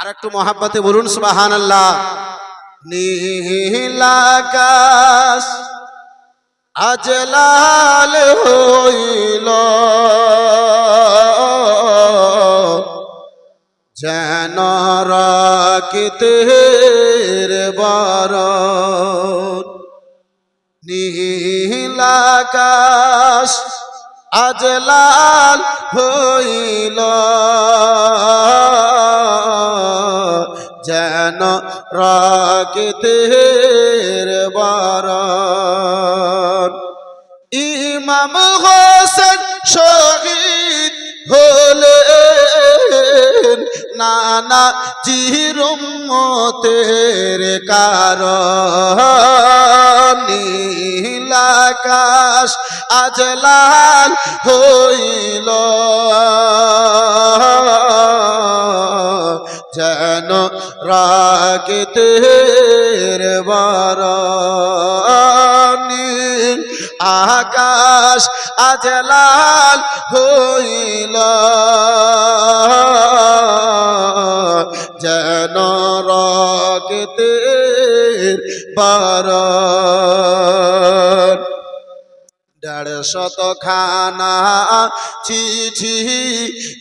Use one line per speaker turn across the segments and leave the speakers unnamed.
আর একটু মহাব্বতে বলুন সুবাহান আল্লাহ নীলাকাশ আজ লাল হইল। যেন রাকিতের বরণ। নীলাকাশ আজ লাল হইল। যেন রাকিতের বরণ। ইমাম হোসেন শহীদ হলেন। নানা জিরুমতের কারণ। নীলাকাশ আজ লাল হইল। যেন রাগতের বারানি আকাশ আজ লাল হইল। যেন রাগতের বারান দেড় শত খানা চিঠি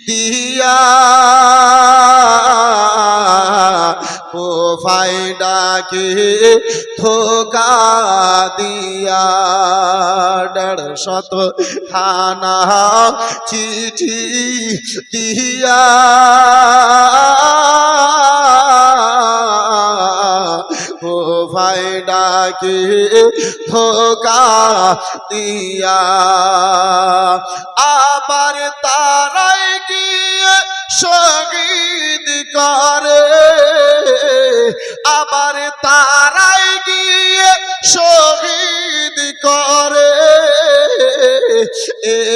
দিয়া পোফাই ডাকে ধোকা দিয়া দেড় শত খানা চিঠি দিয়া ডাকে, ধোকা দিয়া। আবার তারাই গিয়ে সংগীত করে। আবার তারাই গিয়ে শহীদ করে।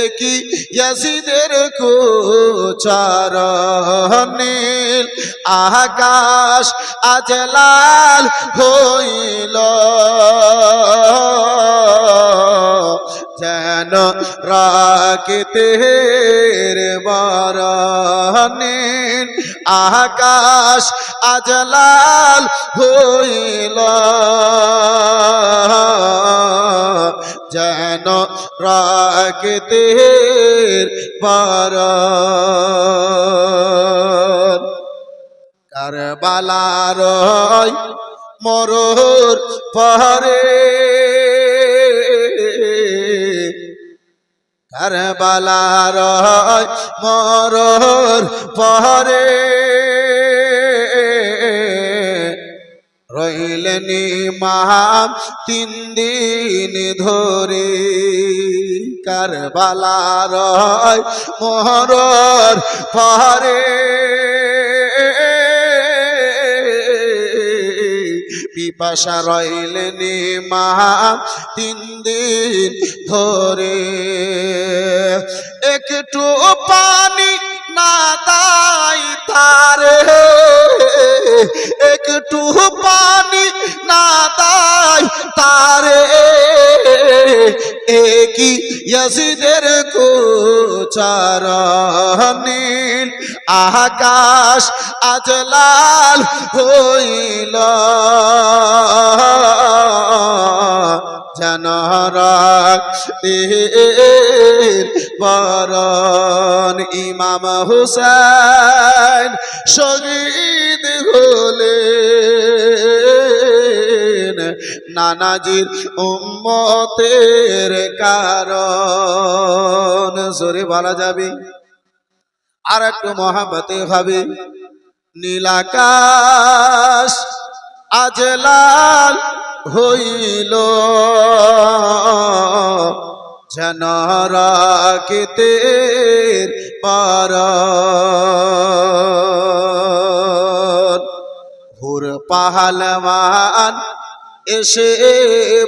একই ইয়াসিদের কোচার নীল আকাশ আজ লাল হইল। যেন রাকিতের বারানীল আকাশ আজ লাল হইল। যেন রাকিতের বারান কারবালার মরর কার কারবালার মরর পরে রইলেন ইমাম, তিন দিন ধরে কারবালার মরর পরে পিপাসা রইলেন, ইমাম, তিন দিন ধরে। একটু পানি না দাই তারে একটু পানি না দাই তারে। একই ইয়াসিদের কোচার নীল আকাশ আজ লাল হইল। জানারাক বরণ ইমাম হুসেন শহীদ হলেন নানাজির উম্মতের কারণ। সরে বলা যাবে। আর একটু মহাবতে হবে। নীলাকাশ আজ লাল হইল, যেন রাকিতের পার। হুর পাহালমান এসে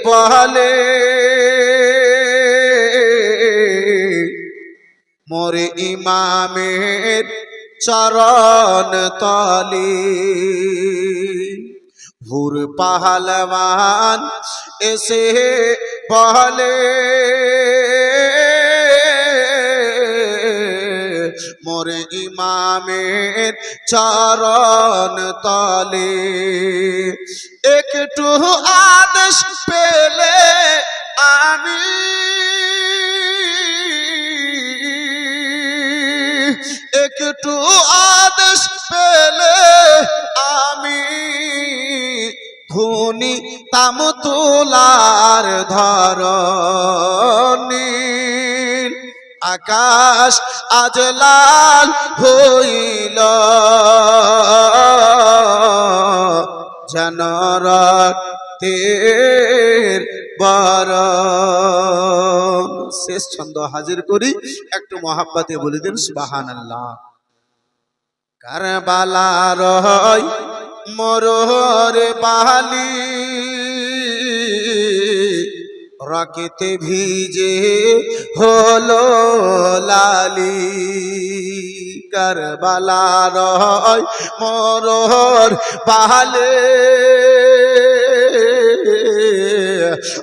বলে মোরে ইমামের চরণ তলি হুর পাহলওয়ান এসে বলে মোরে ইমামের চরণ তলে। একটু আদেশ পেলে আমি একটু আদেশ পেলে আমি ধুনি তাম তোলার ধর আকাশ আজ লাল হইল। জনরতের বরণ শেষ ছন্দ হাজির করি, একটু মহাব্বাতে বলে দিন সুবাহান আল্লাহ কারবালা রয় মরোর বালি। রকেতে ভিজে হলো লালি। কারবালা রয় মরহর পালে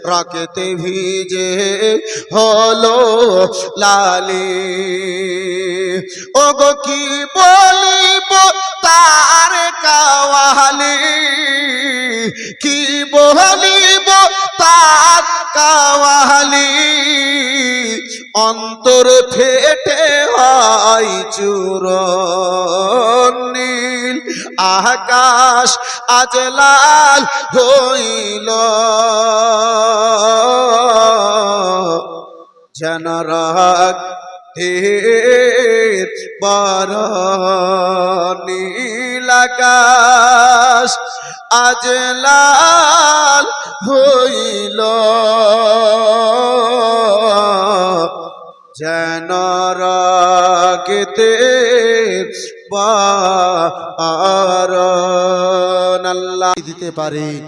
রকেতে ভিজে হলো লালি। ওগো, কি বলিব তার কাওয়ালি? কি বলিব তার কাওয়ালি? অন্তর ফেটে হয় চুর আকাশ আজ লাল হইল। তীর বর নীলাকাশ আজ লাল হইল। যেন রাগতে দিতে পারে?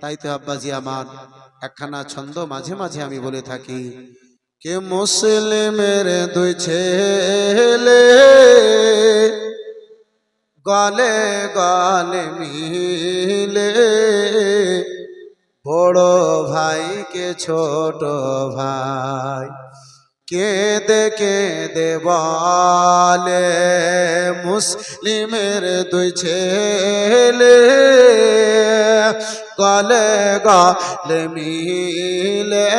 তাই তো আব্বাজি আমার। একখানা ছন্দ মাঝে মাঝে আমি বলে থাকি। কে মুসলিমের দুই ছেলে? গলে গলে মিলে। বড় ভাইকে ছোট ভাই। কেঁদে কেঁদে বলে? মুসলিমের দুই ছেলে গলে গলে মিলে।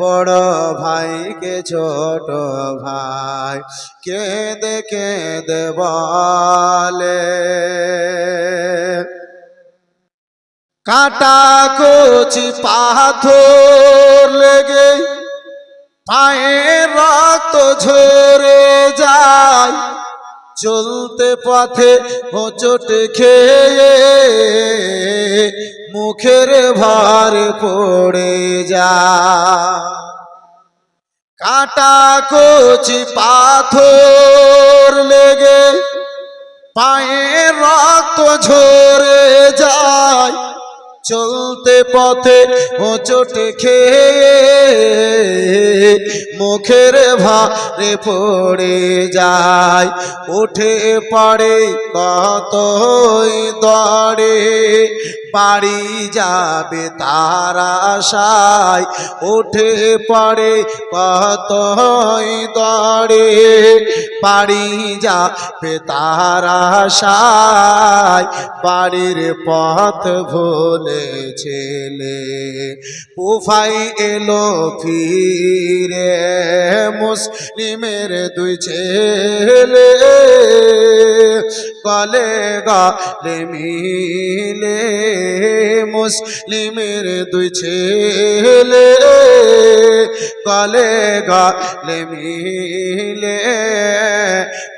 বড় ভাইকে ছোট ভাই কেঁদে কেঁদে বলে? কাটা কচি পাথর লেগে পায়ে রক্ত ঝরে যায়। চলতে পথে হোঁচট খেয়ে মুখের ভার পড়ে যায়। কাটা কচি পাথর লেগে পায়ে রক্ত ঝরে যায়। চলতে পথে হোঁচট খেয়ে মুখের ভারে পড়ে যায় উঠে পড়ে কতই দড়ে বাড়ি যাবে তারা আশায়। ওঠে পড়ে কতই দড়ে বাড়ি যাবে তারা আশায়। বাড়ির পথ ভোলে ছেলে। উফাই এলো ফিরে মুসলিমের দুই ছেলে। গলে গলে মিলে মুসলিমের দুই ছেলে কলে গলে মিলে।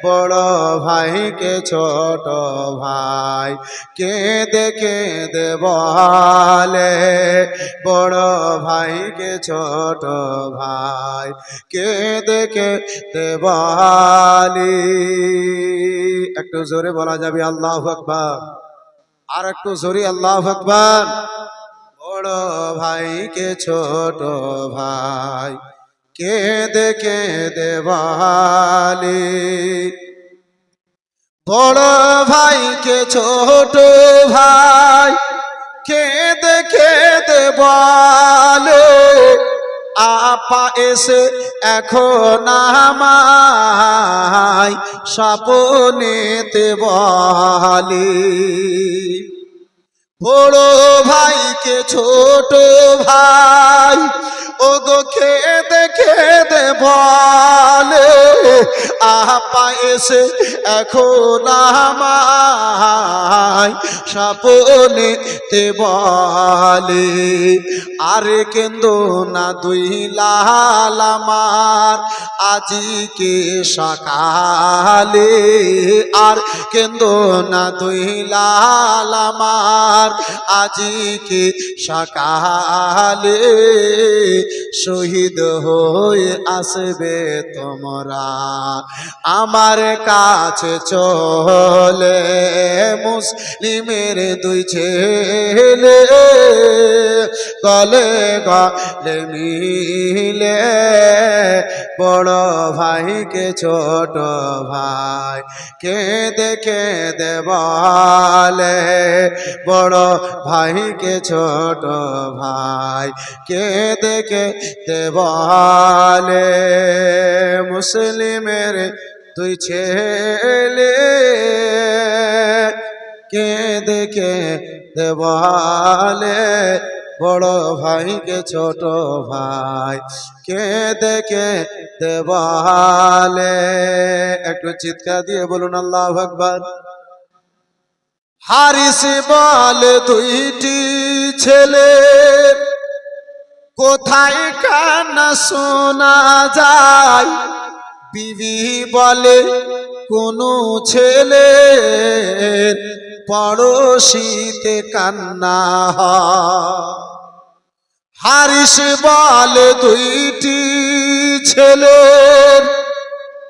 বড় ভাইকে ছোট ভাই কেঁদে কেঁদে বলে। বড় ভাইকে ছোট ভাই কেঁদে কেঁদে দেবালি একটু জোরে বলা যাবে, আল্লাহ আকবার। আর একটু জোরে, আল্লাহ আকবার। বড় ভাইকে ছোট ভাই, কেঁদে কেঁদে বলি। বড় ভাইকে ছোট ভাই, কেঁদে কেঁদে বলে। আপা এসে এখন আমায় সাপনেতে বলে। বড় ভাইকে ছোট ভাই ও গো খেদে খেদে বলে আপা এসে এখন আমায় স্বপনে তে বলে, আরে কেন্দ্র না দুই লাল আমার, আজিকে সকালে, আর কেন্দ্র না দুই লাল আজিকে সকালে শহীদ হয়ে আসবে তোমরা। আমার কাছে চলে মুসলিমের দুই ছেলে, গলে গলে মিলে বড় ভাইকে ছোট ভাই কে দেখে দেবালে বড় ভাইকে ছোট ভাই কে দেখে দেবালে মুসলিমের তুই ছেলে। কে দেখে দেবালে বড় ভাইকে ছোট ভাই। কে দেখে দেবালে একটু চিৎকার দিয়ে বলুন, আল্লাহ আকবার। হারিস বল দুইটি ছেলে। কোথায় কান্না শোনা যায়? বিবি বলে, কোনো ছেলে পড়শিতে কান্না হারিস বলে দুইটি ছেলের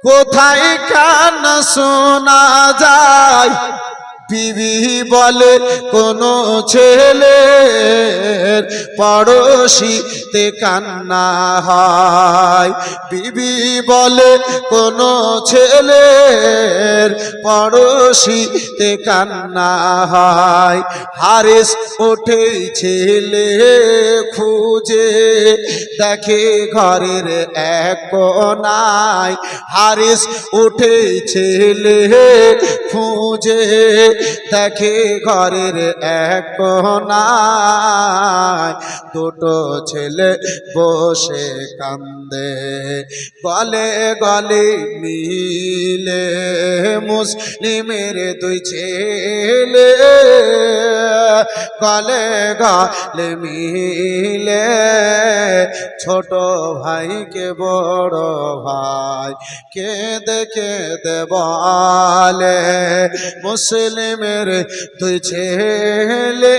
কোথায় কান্না শোনা যায়? বিবি বলে কোনো ছেলে পড়শিতে কান্না হয়। বিবি বলে কোনো ছেলের পড়শিতে কান্না হয়। হারিস ওঠে ছেলে খুঁজে, দেখে ঘরের এক কোনায় হারিস উঠে ছেলে খুঁজে, দেখে ঘরের এক কোনায় দুটো ছেলে বসে কান্দে। গলে গলে মিলে মুসলিমের দুই ছেলে গলে গলে মিলে ছোট ভাইকে বড় ভাই কে দেখে দেবালে মুসলিমের দুই ছেলে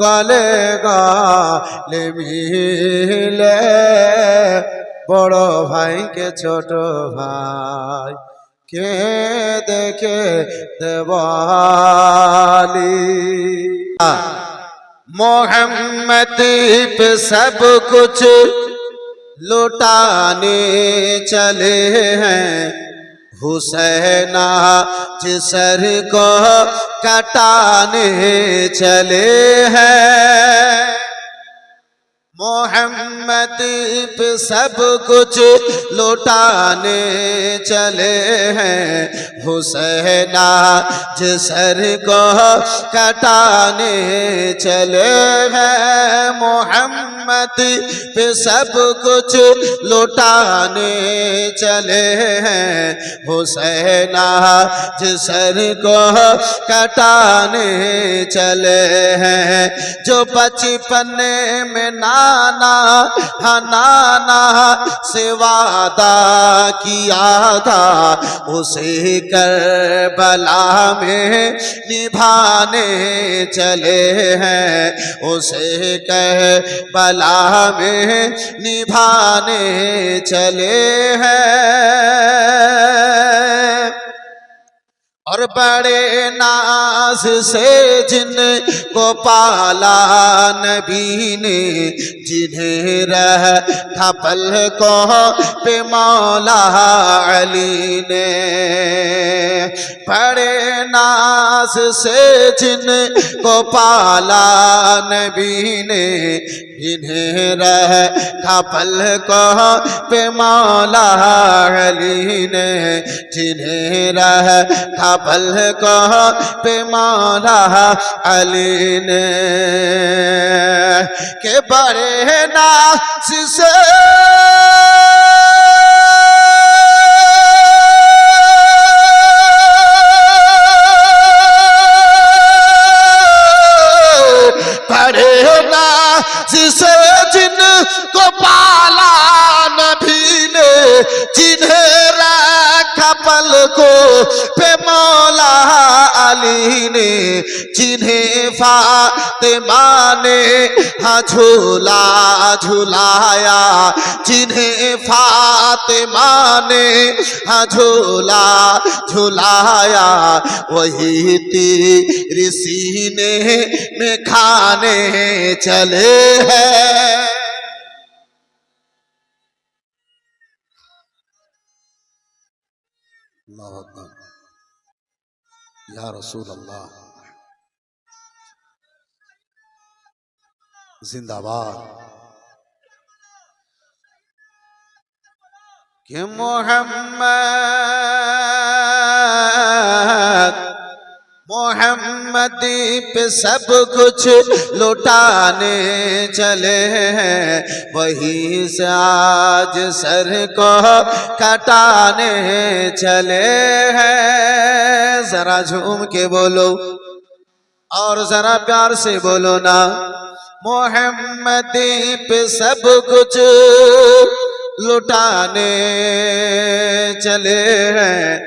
গলে গলে মিলে, বড় ভাইকে ছোট ভাই کھید کھید والی محمد پہ سب کچھ لوٹانے چلے ہیں۔ حسین جسر کو کٹانے چلے ہیں۔ محمد پہ سب کچھ لوٹانے چلے ہیں۔ حسین سر کو کٹانے چلے ہیں۔ محمد پہ سب کچھ لوٹانے چلے ہیں۔ حسین سر کو کٹانے چلے ہیں۔ جو پچپنے میں نام ہنانا ہنانا، سے وعدہ کیا تھا؟ اسے کربلا میں نبھانے چلے ہیں۔ اسے کربلا میں نبھانے چلے ہیں۔ اور بڑے ناز سے جن کو پالا نبی نے، جنہیں رہ تھا پل کو پہ مولا علی نے۔ بڑے ناز سے جن کو پالا نبی نے، جنہیں رہ تھا پل کو پہ مولا علی نے، جنہیں رہ تھا पल को पे मौला अली ने के बड़े नास से बड़े नास से जिन को पाला नबी ने जिन्हें रखा पल को पे मौला علی نے جنہیں فاطمہ نے ہاں جھولا جھولایا جنہیں فاطمہ نے ہاں جھولا جھولایا وہی تیری سینے میں کھانے چلے ہیں۔ يا رسول الله. زندہ باد. کہ محمد محمد پہ سب کچھ لٹانے چلے ہیں۔ وہی سے آج سر کو کٹانے چلے ہیں۔ ذرا جھوم کے بولو اور ذرا پیار سے بولو نا۔ محمد پہ سب کچھ لٹانے چلے ہیں۔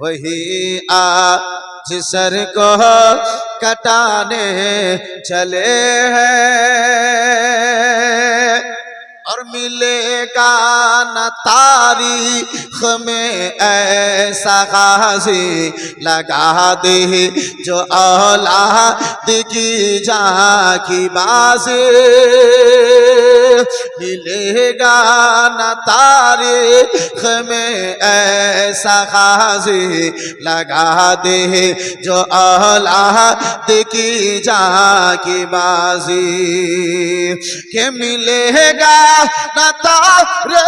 وہی آ سر کو کٹانے چلے ہیں اور ملے گا نہ تاریخ میں ایسا غازی لگا دے جو اولاد کی جہاں کی بازی मिलेगा न तारीख में ऐसा गाजी लगा दे जो औलाद की जा की बाजी के मिलेगा न तारे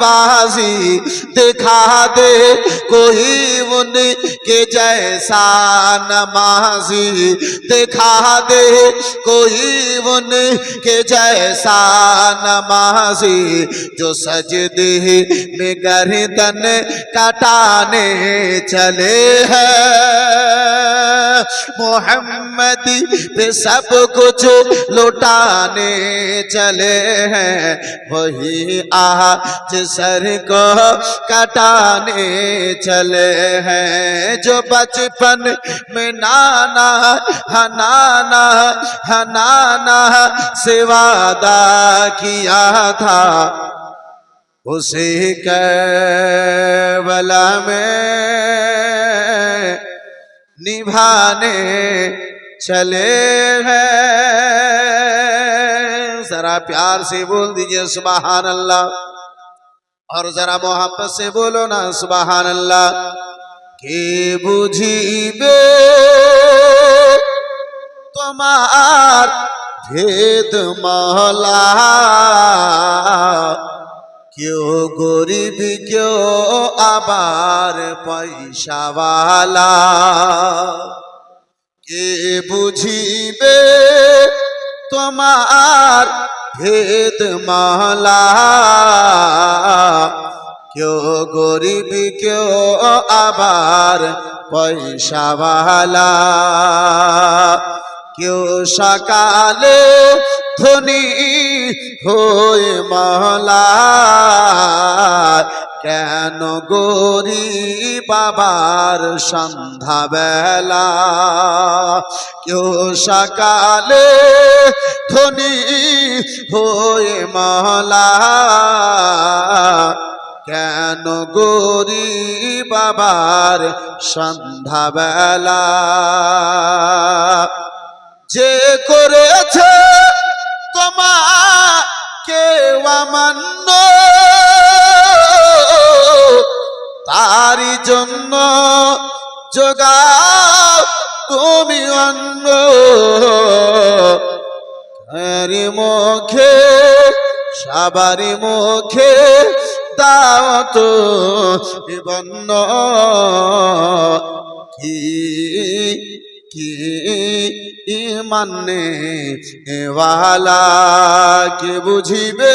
بازی دکھا دے۔ کوئی ان کے جیسا نمازی دکھا دے۔ کوئی ان کے جیسا نمازی جو سجدے میں گردن کٹانے چلے ہیں محمد پہ سب کچھ لوٹانے چلے ہیں۔ وہی آج سر کو کٹانے چلے ہیں۔ جو بچپن میں نانا، ہنانا ہنانا سے وعدہ کیا تھا، اسی کے بلا میں نبھانے چلے ہیں۔ ذرا پیار سے بول دیجیے سبحان اللہ۔ اور ذرا محبت سے بولو نا سبحان اللہ۔ کہ بجھی بے تمہار بھید مولا۔ কেউ গরিব, কেউ আবার পয়সাওয়ালা। কে বুঝিবে তোমার ভেদ মহলা কেউ গরিব, কেউ আবার পয়সাওয়ালা। কেউ সকালে ধনী হয়ে মহলা কেন গরি বাবার সন্ধ্যাবেলা কেউ সকালে ধনী হয়ে মহলা কেন গরি বাবার সন্ধ্যাবেলা যে করেছে তোমার কেউ মান্য তারই জন্য যোগাও তুমি অন্য। আরে মুখে, সবারই মুখে দাও তো বন্য কি কি মানে ওয়ালা কে বুঝিবে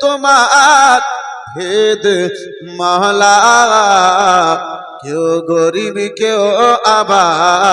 তোমার ভেদ মহলা কেউ গরিব কেউ আবার